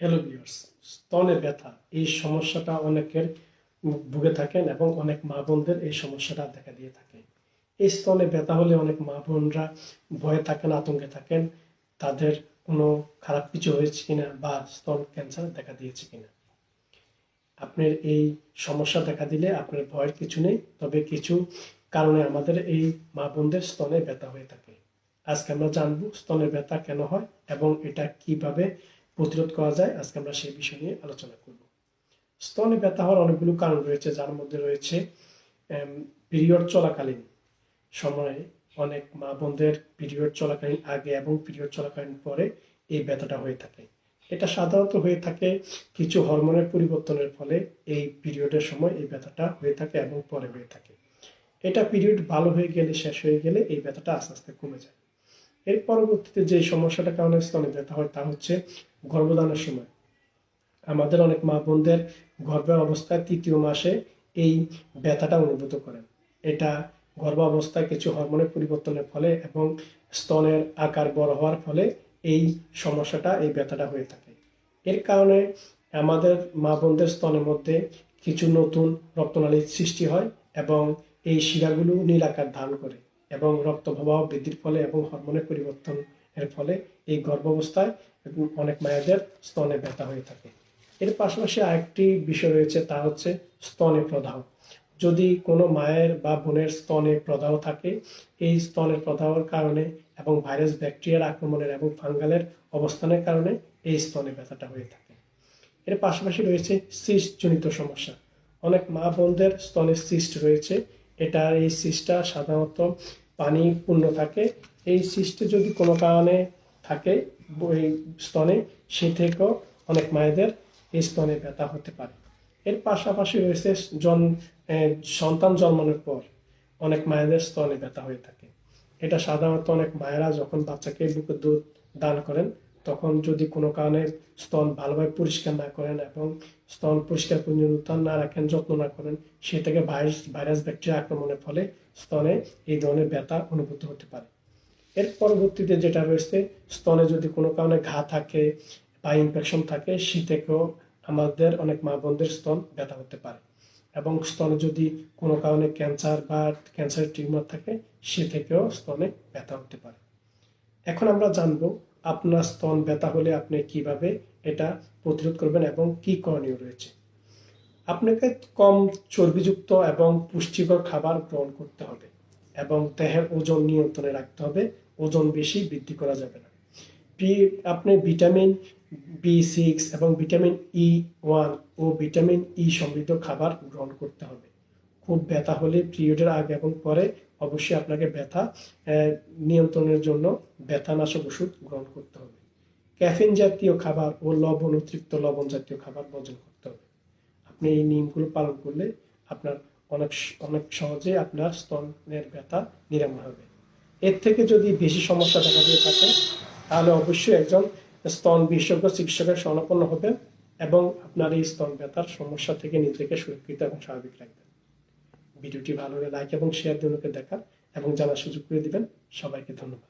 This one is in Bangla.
হ্যালো ভিউয়ার্স স্তনে ব্যথা, এই সমস্যাটা অনেকের ভুগে থাকেন এবং অনেক মা বোনদের এই সমস্যাটা দেখা দিয়ে থাকে। এই স্তনে ব্যথা হলে অনেক মা বোনরা ভয়ে থাকেন, আতঙ্কে থাকেন, তাদের কোনো খারাপ কিছু হয়েছে কিনা বা স্তন ক্যান্সার দেখা দিয়েছে কিনা। আপনার এই সমস্যা দেখা দিলে আপনার ভয়ের কিছু নেই, তবে কিছু কারণে আমাদের এই মা বোনদের স্তনে ব্যথা হয়ে থাকে। আজকে আমরা জানব স্তনের ব্যথা কেন হয় এবং এটা কীভাবে প্রতিরোধ করা যায়, আজকে আমরা সেই বিষয় নিয়ে আলোচনা করব। স্তনে ব্যথা হওয়ার অনেকগুলো কারণ রয়েছে, যার মধ্যে রয়েছে পিরিয়ড চলাকালীন সময়ে অনেক মা বোনদের পিরিয়ড চলাকালীন আগে এবং পিরিয়ড চলাকালীন পরে এই ব্যথাটা হয়ে থাকে। এটা সাধারণত হয়ে থাকে কিছু হরমোনের পরিবর্তনের ফলে এই পিরিয়ডের সময় এই ব্যথাটা হয়ে থাকে এবং পরে হয়ে থাকে। এটা পিরিয়ড ভালো হয়ে গেলে, শেষ হয়ে গেলে এই ব্যথাটা আস্তে আস্তে কমে যায়। এর পরবর্তীতে যে সমস্যাটা কারণে স্তনে ব্যথা হয়, তা হচ্ছে গর্ভধারণের সময়। আমাদের অনেক মা বোনদের গর্ভের অবস্থায় তৃতীয় মাসে এই ব্যথাটা অনুভূত করেন। এটা গর্ভ অবস্থায় কিছু হরমোনের পরিবর্তনের ফলে এবং স্তনের আকার বড় হওয়ার ফলে এই সমস্যাটা, এই ব্যথাটা হয়ে থাকে। এর কারণে আমাদের মা বোনদের স্তনের মধ্যে কিছু নতুন রক্তনালীর সৃষ্টি হয় এবং এই শিরাগুলো নীল আকার ধারণ করে। এবং রক্ত প্রবাহ বৃদ্ধির ফলে এবং হরমোনের পরিবর্তন এর ফলে এই গর্ভাবস্থায় অনেক মায়েদের স্তনে ব্যথা হয়ে থাকে। এর পাশাপাশি আরেকটি বিষয় রয়েছে, তা হচ্ছে স্তনে প্রদাহ। যদি কোনো মায়ের বা বোনের স্তনে প্রদাহ থাকে, এই স্তনের প্রদাহের কারণে এবং ভাইরাস, ব্যাকটেরিয়ার আক্রমণের এবং ফাঙ্গালের অবস্থানের কারণে এই স্তনে ব্যথাটা হয়ে থাকে। এর পাশাপাশি রয়েছে সিস্ট জনিত সমস্যা। অনেক মা বোনদের স্তনে সিস্ট রয়েছে এটা এই সিস্টটা সাধারণত পানি পূর্ণ থাকে। এই সিস্টে যদি কোনো কারণে থাকে ওই স্তনে, সে থেকেও অনেক মায়েদের এই স্তনে ব্যথা হতে পারে। এর পাশাপাশি রয়েছে জন সন্তান জন্মানোর পর অনেক মায়েদের স্তনে ব্যথা হয়ে থাকে। এটা সাধারণত অনেক মায়েরা যখন বাচ্চাকে বুকে দুধ দান করেন তখন যদি কোনো কারণে স্তন ভালোভাবে পরিষ্কার না করেন এবং স্তন পরিষ্কার পরিচ্ছন্নতা না রাখেন, যত্ন না করেন, সে থেকে ভাইরাস ভাইরাস ব্যাকটেরিয়া আক্রমণের ফলে স্তনে এই ধরনের ব্যথা অনুভূত হতে পারে। এর পরবর্তীতে যেটা রয়েছে, স্তনে যদি কোনো কারণে ঘা থাকে বা ইনফেকশন থাকে, সে থেকেও আমাদের অনেক মা বোনদের স্তন ব্যথা হতে পারে। এবং স্তনে যদি কোনো কারণে ক্যান্সার বা ক্যান্সারের টিউমার থাকে, সে থেকেও স্তনে ব্যথা হতে পারে। এখন আমরা জানব আপনার স্তন ব্যথা হলে আপনি কীভাবে এটা প্রতিরোধ করবেন এবং কি করণীয় রয়েছে। আপনাকে কম চর্বিযুক্ত এবং পুষ্টিকর খাবার গ্রহণ করতে হবে এবং দেহের ওজন নিয়ন্ত্রণে রাখতে হবে। ওজন বেশি বৃদ্ধি করা যাবে না। আপনি ভিটামিন বি সিক্স এবং ভিটামিন ই ওয়ান ও ভিটামিন ই সমৃদ্ধ খাবার গ্রহণ করতে হবে। খুব ব্যথা হলে পিরিয়ডের আগে এবং পরে অবশ্যই আপনাকে ব্যথা নিয়ন্ত্রণের জন্য ব্যথানাশক ওষুধ গ্রহণ করতে হবে। ক্যাফিন জাতীয় খাবার ও লবণ অতিরিক্ত লবণ জাতীয় খাবার বর্জন করতে হবে। আপনি এই নিয়মগুলো পালন করলে আপনার অনেক অনেক সহজে আপনার স্তনের ব্যথা নিরাময় হবে। এর থেকে যদি বেশি সমস্যা দেখা দিয়ে থাকে, তাহলে অবশ্যই একজন স্তন বিশেষজ্ঞ চিকিৎসকের শরণাপন্ন হবেন এবং আপনার এই স্তন ব্যথার সমস্যা থেকে নিজেকে সুরক্ষিত এবং স্বাভাবিক রাখবেন। ভিডিওটি ভালো হলে লাইক এবং শেয়ার দিয়ে দেখার এবং জানার সুযোগ করে দিবেন। সবাইকে ধন্যবাদ।